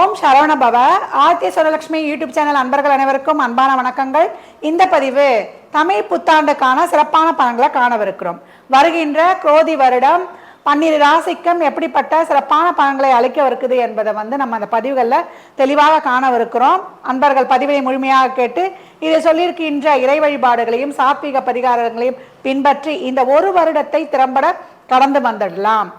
ஓம் சரவண பவ. ஆத்திய சுரலட்சுமி YouTube channel அன்பர்கள் அனைவருக்கும் அன்பான வணக்கங்கள். இந்த பதிவு தமிழ் புத்தாண்டுக்கான சிறப்பான பலன்களை காணவிருக்கிறோம். வருகின்ற குரோதி வருடம் பன்னிரு ராசிக்கும் எப்படிப்பட்ட சிறப்பான பலன்களை அளிக்கவிருக்குது என்பதை வந்து நம்ம அந்த பதிவுகளில் தெளிவாக காணவிருக்கிறோம். அன்பர்கள் பதிவை முழுமையாக கேட்டு இதை சொல்லியிருக்கின்ற இறை வழிபாடுகளையும் சாத்விக பரிகாரங்களையும் பின்பற்றி இந்த ஒரு வருடத்தை திறம்பட கடந்து வந்துடலாம்.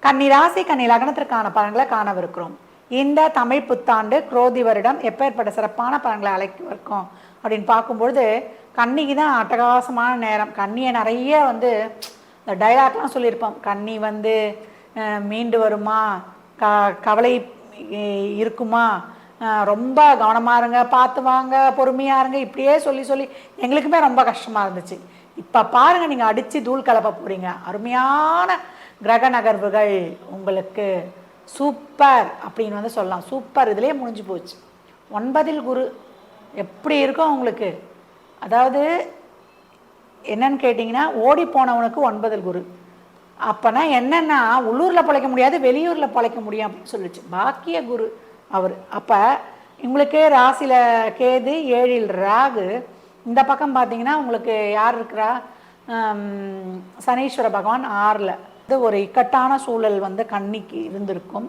கன்னி ராசி கன்னி லக்னத்திற்கான பலன்களை காணவிருக்கிறோம். இந்த தமிழ் புத்தாண்டு குரோதி வருடம் எப்பேற்பட்ட சிறப்பான பலன்களை அழைக்கிருக்கோம் அப்படின்னு பார்க்கும்பொழுது கன்னிக்கு தான் அட்டகாசமான நேரம். கன்னியை நிறைய வந்து இந்த டைலாக்லாம் சொல்லியிருப்போம். கன்னி வந்து மீண்டு வருமா? க கவலை இருக்குமா? ரொம்ப கவனமாக இருங்க பார்த்து வாங்க பொறுமையாக இருங்க இப்படியே சொல்லி சொல்லி எங்களுக்குமே ரொம்ப கஷ்டமாக இருந்துச்சு. இப்போ பாருங்கள் நீங்கள் அடித்து தூள் கலப்ப போகிறீங்க அருமையான கிரக நகர்வுகள் உங்களுக்கு. சூப்பர் அப்படின்னு வந்து சொல்லலாம். சூப்பர். இதுலேயே முடிஞ்சு போச்சு. ஒன்பதில் குரு எப்படி இருக்கும் உங்களுக்கு அதாவது என்னன்னு கேட்டிங்கன்னா ஓடி போனவனுக்கு ஒன்பதில் குரு. அப்போனா என்னென்னா உள்ளூரில் பிழைக்க முடியாது வெளியூரில் பிழைக்க முடியும் அப்படின்னு சொல்லிச்சு. பாக்கிய குரு அவர். அப்போ உங்களுக்கு ராசியில் கேது ஏழில் ராகு. இந்த பக்கம் பார்த்தீங்கன்னா உங்களுக்கு யார் இருக்கிறா? சனீஸ்வர பகவான் ஆறில். இது ஒரு இக்கட்டான சூழல் வந்து கன்னிக்கு இருந்திருக்கும்.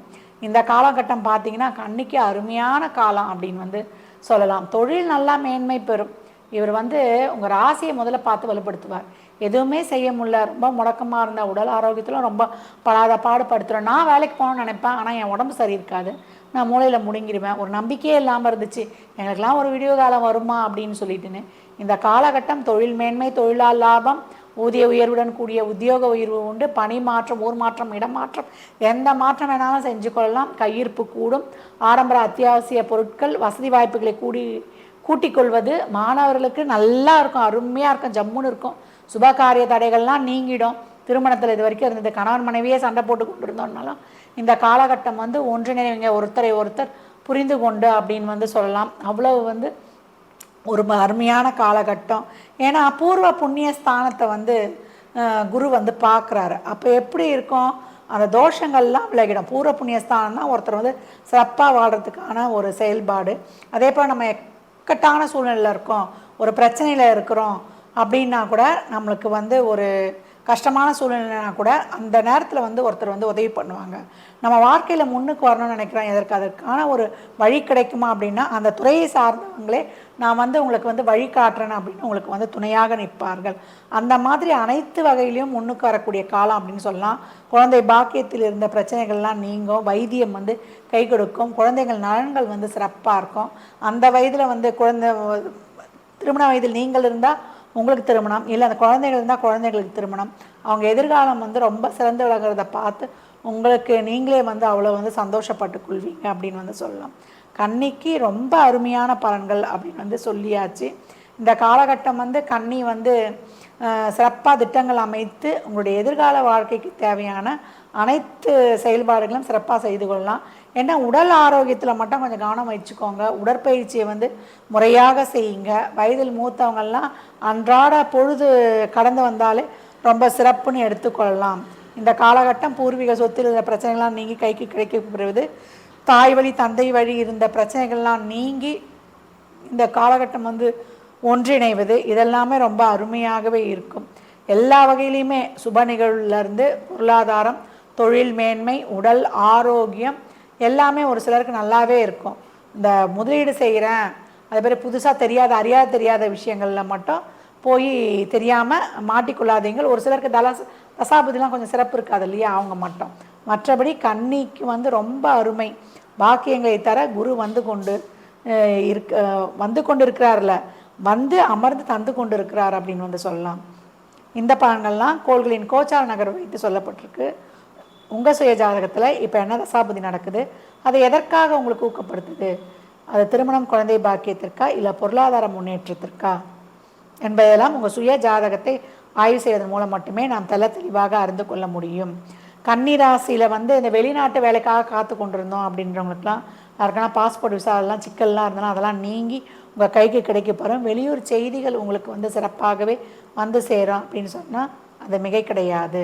இந்த காலகட்டம் பார்த்தீங்கன்னா கன்னிக்கு அருமையான காலம் அப்படின்னு வந்து சொல்லலாம். தொழில் நல்லா மேன்மை பெறும். இவர் வந்து உங்கள் ராசியை முதல்ல பார்த்து வலுப்படுத்துவார். எதுவுமே செய்ய முடியல. ரொம்ப முடக்கமாக இருந்த உடல் ஆரோக்கியத்தில் ரொம்ப படாத பாடுபடுத்துகிறோம் நான் வேலைக்கு போகணும்னு நினைப்பேன். ஆனால் என் உடம்பு சரி இருக்காது நான் மூளையில் முடிங்கிடுவேன் ஒரு நம்பிக்கையே இல்லாமல் இருந்துச்சு. எங்களுக்கெல்லாம் ஒரு வீடியோ காலம் வருமா அப்படின்னு சொல்லிட்டுன்னு. இந்த காலகட்டம் தொழில் மேன்மை தொழிலால் லாபம் ஊதிய உயர்வுடன் கூடிய உத்தியோக உயர்வு உண்டு. பணி மாற்றம் ஊர் மாற்றம் இடமாற்றம் எந்த மாற்றம் வேணாலும் செஞ்சு கொள்ளலாம். கையிருப்பு கூடும். ஆடம்பர அத்தியாவசிய பொருட்கள் வசதி வாய்ப்புகளை கூடி கூட்டிக் கொள்வது மாணவர்களுக்கு நல்லா இருக்கும். அருமையாக இருக்கும். ஜம்முன்னு இருக்கும். சுபகாரிய தடைகள்லாம் நீங்கிடும். திருமணத்தில் இது வரைக்கும் இருந்தது. கணவன் மனைவியே சண்டை போட்டு கொண்டு இருந்தோம்னாலும் இந்த காலகட்டம் வந்து ஒன்றிணைவங்க. ஒருத்தரை ஒருத்தர் புரிந்து கொண்டு அப்படின்னு வந்து சொல்லலாம். அவ்வளவு வந்து ஒரு ம- அருமையான காலகட்டம். ஏன்னா பூர்வ புண்ணிய ஸ்தானத்தை வந்து குரு வந்து பார்க்குறாரு. அப்போ எப்படி இருக்கும்? அந்த தோஷங்கள்லாம் விலகிடும். பூர்வ புண்ணிய ஸ்தானம்னா ஒருத்தர் வந்து சிறப்பாக வாழ்கிறதுக்கான ஒரு செயல்பாடு. அதே போல் நம்ம எக்கட்டான சூழ்நிலையில் இருக்கோம். ஒரு பிரச்சனையில் இருக்கிறோம். அப்படின்னா கூட நம்மளுக்கு வந்து ஒரு கஷ்டமான சூழ்நிலைனா கூட அந்த நேரத்தில் வந்து ஒருத்தர் வந்து உதவி பண்ணுவாங்க. நம்ம வாழ்க்கையில் முன்னுக்கு வரணும்னு நினைக்கிறோம் எதற்கு அதற்கான ஒரு வழி கிடைக்குமா அப்படின்னா அந்த துறையை சார்ந்தவங்களே நான் வந்து உங்களுக்கு வந்து வழி காட்டுறேன் அப்படின்னு உங்களுக்கு வந்து துணையாக நிற்பார்கள். அந்த மாதிரி அனைத்து வகையிலையும் முன்னுக்கு வரக்கூடிய காலம் அப்படின்னு சொல்லலாம். குழந்தை பாக்கியத்தில் இருந்த பிரச்சனைகள்லாம் நீங்கும் வைத்தியம் வந்து கை கொடுக்கும் குழந்தைகள் நலன்கள் வந்து சிறப்பாக இருக்கும். அந்த வயதில் வந்து குழந்தை திருமண வயதில் நீங்கள் இருந்தால் உங்களுக்கு திருமணம் இல்லை அந்த குழந்தைகள் இருந்தால் குழந்தைகளுக்கு திருமணம். அவங்க எதிர்காலம் வந்து ரொம்ப சிறந்து விளங்குறத பார்த்து உங்களுக்கு நீங்களே வந்து அவ்வளோ வந்து சந்தோஷப்பட்டு கொள்வீங்க அப்படின்னு வந்து சொல்லலாம். கன்னிக்கு ரொம்ப அருமையான பலன்கள் அப்படின்னு வந்து சொல்லியாச்சு. இந்த காலகட்டம் வந்து கன்னி வந்து சிறப்பாக திட்டங்கள் அமைத்து உங்களுடைய எதிர்கால வாழ்க்கைக்கு தேவையான அனைத்து செயல்பாடுகளும் சிறப்பாக செய்து கொள்ளலாம். ஏன்னா உடல் ஆரோக்கியத்தில் மட்டும் கொஞ்சம் கவனம் வச்சுக்கோங்க. உடற்பயிற்சியை வந்து முறையாக செய்யுங்க. வயதில் மூத்தவங்கள்லாம் அன்றாட பொழுது கடந்து வந்தாலே ரொம்ப சிறப்புன்னு எடுத்துக்கொள்ளலாம். இந்த காலகட்டம் பூர்வீக சொத்தில் இருந்த பிரச்சனைகள்லாம் நீங்கி கைக்கு கிடைக்கப்படுவது தாய் வழி தந்தை வழி இருந்த பிரச்சனைகள்லாம் நீங்கி இந்த காலகட்டம் வந்து ஒன்றிணைவது இதெல்லாமே ரொம்ப அருமையாகவே இருக்கும். எல்லா வகையிலையுமே சுப நிகழ்வுலேருந்து பொருளாதாரம் தொழில் மேன்மை உடல் ஆரோக்கியம் எல்லாமே ஒரு சிலருக்கு நல்லாவே இருக்கும். இந்த முதலீடு செய்கிறேன் அதே மாதிரி புதுசாக தெரியாத அறியாத தெரியாத விஷயங்களில் மட்டும் போய் தெரியாமல் மாட்டிக்கொள்ளாதீங்கள். ஒரு சிலருக்கு தலாஸ் தசாபதிலாம் கொஞ்சம் சிறப்பு இருக்காது இல்லையா அவங்க மட்டும். மற்றபடி கன்னிக்கு வந்து ரொம்ப அருமை. பாக்கியங்களை தர குரு வந்து கொண்டு இருக்க வந்து கொண்டு இருக்கிறார்ல வந்து அமர்ந்து தந்து கொண்டு இருக்கிறார் அப்படின்னு வந்து சொல்லலாம். இந்த பலன்கள்லாம் கோள்களின் கோச்சார நகர் வைத்து சொல்லப்பட்டிருக்கு. உங்கள் சுய ஜாதகத்தில் இப்போ என்ன தசாபதி நடக்குது? அது எதற்காக உங்களுக்கு ஊக்கப்படுத்துது? அது திருமணம் குழந்தை பாக்கியத்திற்கா இல்லை பொருளாதார முன்னேற்றத்திற்கா? என்பதெல்லாம் உங்கள் சுய ஜாதகத்தை ஆய்வு செய்வதன் மூலம் மட்டுமே நாம் தெள்ள தெளிவாக அறிந்து கொள்ள முடியும். கன்னிராசியில் வந்து இந்த வெளிநாட்டு வேலைக்காக காத்து கொண்டிருந்தோம் அப்படின்றவங்களுக்குலாம் யாருக்கான பாஸ்போர்ட் விசா அதெல்லாம் சிக்கல்லாம் இருந்தனா அதெல்லாம் நீங்கி உங்கள் கைக்கு கிடைக்க போகிறோம் வெளியூர் செய்திகள் உங்களுக்கு வந்து சிறப்பாகவே வந்து சேரும் அப்படின்னு சொன்னால் அது மிகை கிடையாது.